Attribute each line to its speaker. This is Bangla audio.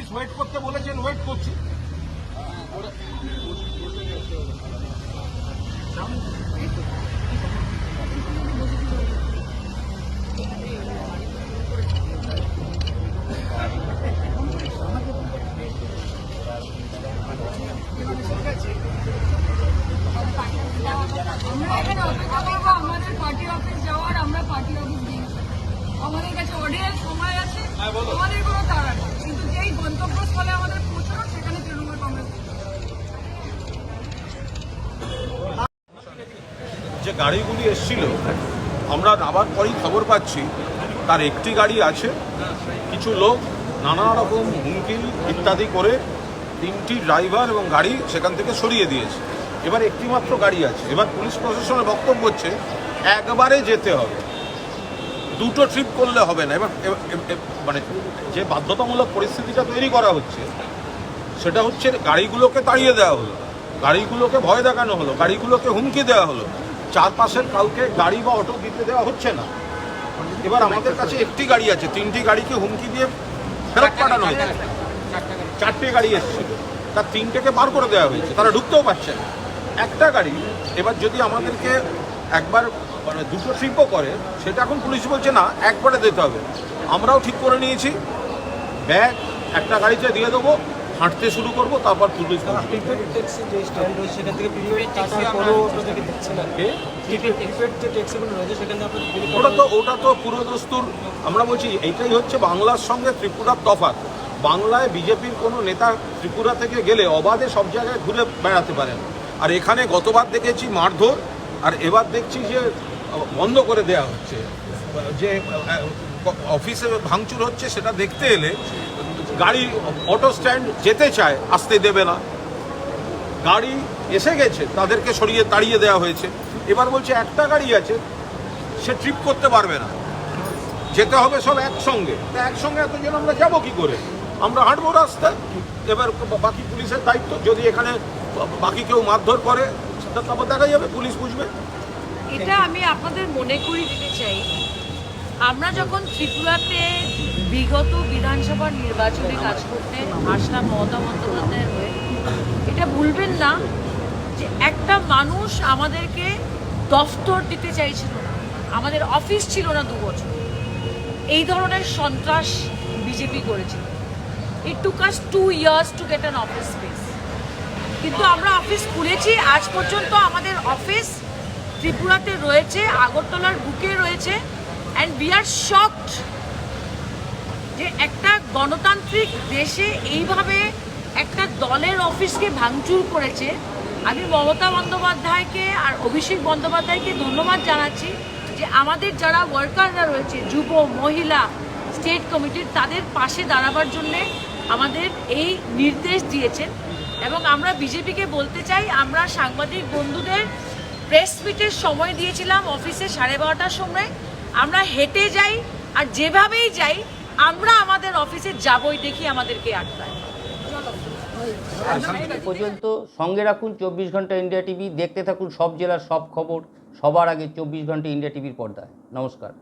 Speaker 1: পুলিশ ওয়েট করতে বলেছেন ওয়েট করছি। আমাদের পার্টি অফিস যাওয়ার আমরা পার্টি অফিস দিয়েছি আমাদের কাছে অডিয়েন্স সময় আছে। হ্যাঁ,
Speaker 2: যে গাড়িগুলি এসছিল, আমরা নামার পরেই খবর পাচ্ছি, তার একটি গাড়ি আছে। কিছু লোক নানা রকম হুমকি ইত্যাদি করে তিনটি ড্রাইভার এবং গাড়ি সেখান থেকে সরিয়ে দিয়েছে। এবার একটি মাত্র গাড়ি আছে। এবার পুলিশ প্রশাসনের বক্তব্য হচ্ছে, একবারে যেতে হবে। দুটো ট্রিপ করলে হবে না। এবার মানে যে বাধ্যতামূলক পরিস্থিতিটা তৈরি করা হচ্ছে, সেটা হচ্ছে গাড়িগুলোকে তাড়িয়ে দেওয়া হলো। গাড়িগুলোকে ভয় দেখানো হলো। গাড়িগুলোকে হুমকি দেওয়া হলো। চারপাশের কাউকে গাড়ি বা অটো দিতে দেওয়া হচ্ছে না। এবার আমাদের কাছে একটি গাড়ি আছে তিনটি গাড়িকে হুমকি দিয়ে ফেরত পাঠানো হয়েছে। চারটে গাড়ি এসেছিল তার তিনটেকে বার করে দেওয়া হয়েছে তারা ঢুকতেও পারছে না। একটা গাড়ি এবার যদি আমাদেরকে একবার মানে দুটো ট্রিপও করে সেটা এখন পুলিশ বলছে না একবারে দিতে হবে। আমরাও ঠিক করে নিয়েছি। ব্যাগ একটা গাড়িতে দিয়ে দেবো। হাঁটতে শুরু করব তারপর পুলিশ বলবে।
Speaker 3: প্রিপেড ট্যাক্সি যে স্ট্যান্ড রয়েছে সেখান থেকে প্রিপেড টাকার পরেও আপনাদেরকে দিচ্ছে না। প্রিপেড প্রিপেড যে ট্যাক্সিগুলো রয়েছে সেখানে আপনাদের
Speaker 2: ওটা তো ওটা তো পুরোদস্তুর আমরা বলছি এইটাই হচ্ছে বাংলার সঙ্গে ত্রিপুরার তফাৎ। বাংলায় বিজেপির কোনো নেতা ত্রিপুরা থেকে গেলে অবাধে সব জায়গায় ঘুরে বেড়াতে পারেন। আর এখানে গতবার দেখেছি মারধর আর এবার দেখছি যে বন্ধ করে দেয়া হচ্ছে। যে অফিসে ভাঙচুর হচ্ছে সেটা দেখতে এলে গাড়ি অটো স্ট্যান্ড যেতে চায়, আসতে দেবে না। গাড়ি এসে গেছে, তাদেরকে সরিয়ে তাড়িয়ে দেওয়া হয়েছে। এবার বলছে, একটা গাড়ি আছে, সে ট্রিপ করতে পারবে না। যেতে হবে সব একসঙ্গে। তা একসঙ্গে এতজন আমরা যাব কি করে? আমরা হাঁটবো রাস্তায়। এবার বাকি পুলিশের দায়িত্ব, যদি এখানে বাকি কেউ মারধর করে, সেটা তারপর দেখা যাবে, পুলিশ বুঝবে।
Speaker 4: এটা আমি আপনাদের মনে করিয়ে দিতে চাই। আমরা যখন ত্রিপুরাতে বিগত বিধানসভা নির্বাচনে কাজ করতে আসলাম মমতা বন্দ্যোপাধ্যায়ের হয়ে, এটা ভুলবেন না যে একটা মানুষ আমাদেরকে দফতর দিতে চাইছিল আমাদের অফিস ছিল না দু বছর। এই ধরনের সন্ত্রাস বিজেপি করেছিল। It took us two years to get an office space কিন্তু আমরা অফিস খুলেছি, আজ পর্যন্ত আমাদের অফিস ত্রিপুরাতে রয়েছে, আগরতলার বুকে রয়েছে। অ্যান্ড উই আর শকড যে একটা গণতান্ত্রিক দেশে এইভাবে একটা দলের অফিসকে ভাঙচুর করেছে। আমি মমতা বন্দ্যোপাধ্যায়কে আর অভিষেক বন্দ্যোপাধ্যায়কে ধন্যবাদ জানাচ্ছি যে আমাদের যারা ওয়ার্কাররা রয়েছে, যুব, মহিলা স্টেট কমিটির তাদের পাশে দাঁড়াবার জন্যে আমাদের এই নির্দেশ দিয়েছেন। এবং আমরা বিজেপিকে বলতে চাই, আমরা সাংবাদিক বন্ধুদের প্রেস মিটের সময় দিয়েছিলাম অফিসে সাড়ে বারোটার সময়। আমরা হেঁটে যাই আর যেভাবেই যাই, আমরা আমাদের অফিসে যাবই দেখি আমাদেরকে আটকায়।
Speaker 5: পর্যন্ত সঙ্গে রাখুন চব্বিশ ঘণ্টা ইন্ডিয়া টিভি, দেখতে থাকুন সব জেলার সব খবর, সবার আগে চব্বিশ ঘণ্টা ইন্ডিয়া টিভির পর্দায়। নমস্কার।